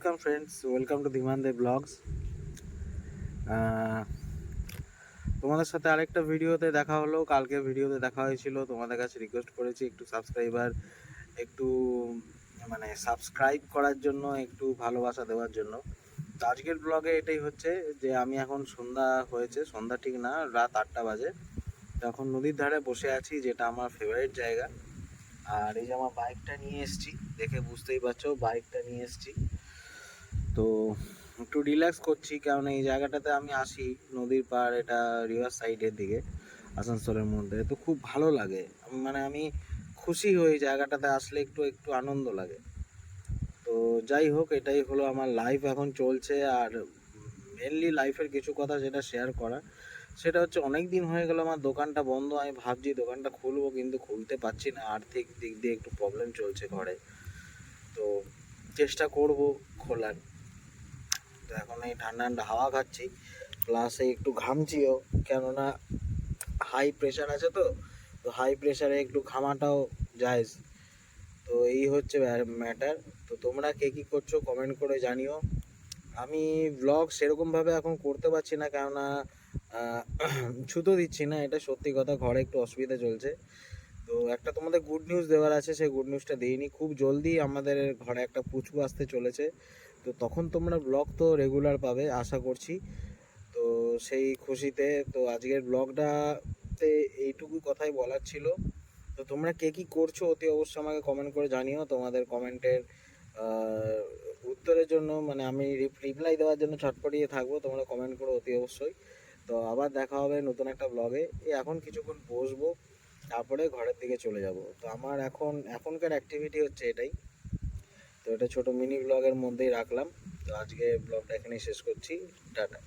Welcome friends welcome to Dhiman De blogs তোমাদের সাথে আরেকটা ভিডিওতে দেখা হলো। কালকে ভিডিওতে দেখা হয়েছিল। তোমাদের কাছে রিকোয়েস্ট করেছি একটু সাবস্ক্রাইবার একটু মানে সাবস্ক্রাইব করার জন্য, একটু ভালোবাসা দেওয়ার জন্য। তো আজকের ব্লগে এটাই হচ্ছে যে, আমি এখন সন্ধ্যা হয়েছে। সন্ধ্যা ঠিক না, রাত আটটা বাজে। এখন নদীর ধারে বসে আছি, যেটা আমার ফেভারিট জায়গা। আর এই যে আমার বাইকটা নিয়ে এসেছি, দেখে বুঝতেই পারছ বাইকটা নিয়ে এসেছি। তো একটু রিল্যাক্স করছি, কারণ এই জায়গাটাতে আমি আসি, নদীর পাড়, এটা রিভার সাইডের দিকে, আসানসোলের মধ্যে। তো খুব ভালো লাগে। মানে আমি খুশি হই জায়গাটাতে আসলে একটু একটু আনন্দ লাগে। তো যাই হোক, এটাই হলো আমার লাইফ এখন চলছে। আর মেনলি লাইফের কিছু কথা যেটা শেয়ার করা সেটা হচ্ছে অনেক দিন হয়ে গেল আমার দোকানটা বন্ধ। আমি ভাবছি দোকানটা খুলবো, কিন্তু খুলতে পারছি না। আর্থিক দিক দিয়ে একটু প্রবলেম চলছে ঘরে। তো চেষ্টা করব খোলার। তো এখন এই ঠান্ডা ঠান্ডা হাওয়া খাচ্ছি প্লাস একটু ঘামছিও, কেননা হাই প্রেশার আছে তো তো হাই প্রেশারে একটু ঘামাটাও যায়। তো এই হচ্ছে ম্যাটার তো তোমরা কে কী করছ কমেন্ট করে জানিও। আমি ব্লগ সেরকমভাবে এখন করতে পারছি না, কেননা ছুতো দিচ্ছি না, এটা সত্যি কথা, ঘরে একটু অসুবিধা চলছে। তো একটা তোমাদের গুড নিউজ দেওয়ার আছে, সেই গুড নিউজটা দিইনি। খুব জলদি আমাদের ঘরে একটা পুচকু আসতে চলেছে। তো তখন তোমরা ব্লগ তো রেগুলার পাবে, আশা করছি। তো সেই খুশিতে, তো আজকের ব্লগটাতে এইটুকু কথাই বলার ছিল। তো তোমরা কে কী করছ অতি অবশ্যই আমাকে কমেন্ট করে জানিও। তোমাদের কমেন্টের উত্তরের জন্য মানে আমি রিপ্লাই দেওয়ার জন্য ছটপটিয়ে থাকব, তোমরা কমেন্ট করো অতি অবশ্যই। তো আবার দেখা হবে নতুন একটা ব্লগে এখন কিছুক্ষণ বসবো। তারপরে ঘরের দিকে চলে যাব। তো আমার এখন, এখনকার অ্যাক্টিভিটি হচ্ছে এটাই। তো এটা ছোট মিনি ব্লগের মধ্যেই রাখলাম। তো আজকে ব্লগটা এখানেই শেষ করছি। টাটা।